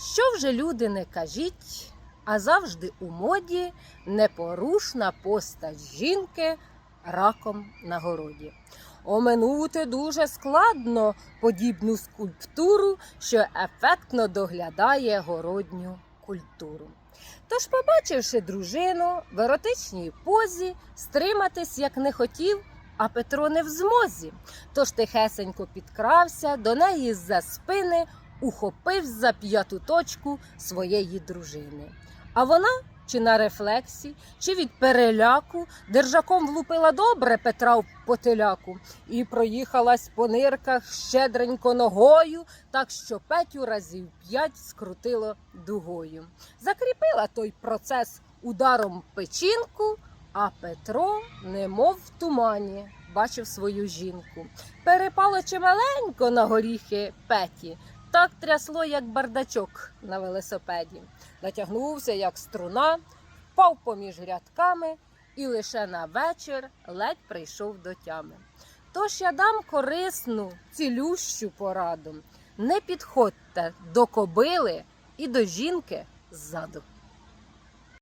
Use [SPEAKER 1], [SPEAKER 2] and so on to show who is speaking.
[SPEAKER 1] Що вже люди не кажіть, а завжди у моді непорушна постать жінки раком на городі. Оминути дуже складно подібну скульптуру, що ефектно доглядає городню культуру. Тож, побачивши дружину в еротичній позі, стриматись як не хотів, а Петро не в змозі. Тож тихесенько підкрався до неї з-за спини, ухопив за п'яту точку своєї дружини. А вона, чи на рефлексі, чи від переляку, держаком влупила добре Петра в потиляку і проїхалась по нирках щедренько ногою, так що Петю разів п'ять скрутило дугою. Закріпила той процес ударом печінку, а Петро, немов в тумані, бачив свою жінку. Перепало чималенько на горіхи Петі, так трясло, як бардачок на велосипеді. Натягнувся, як струна, впав поміж рядками і лише на вечір ледь прийшов до тями. Тож я дам корисну, цілющу пораду. Не підходьте до кобили і до жінки ззаду.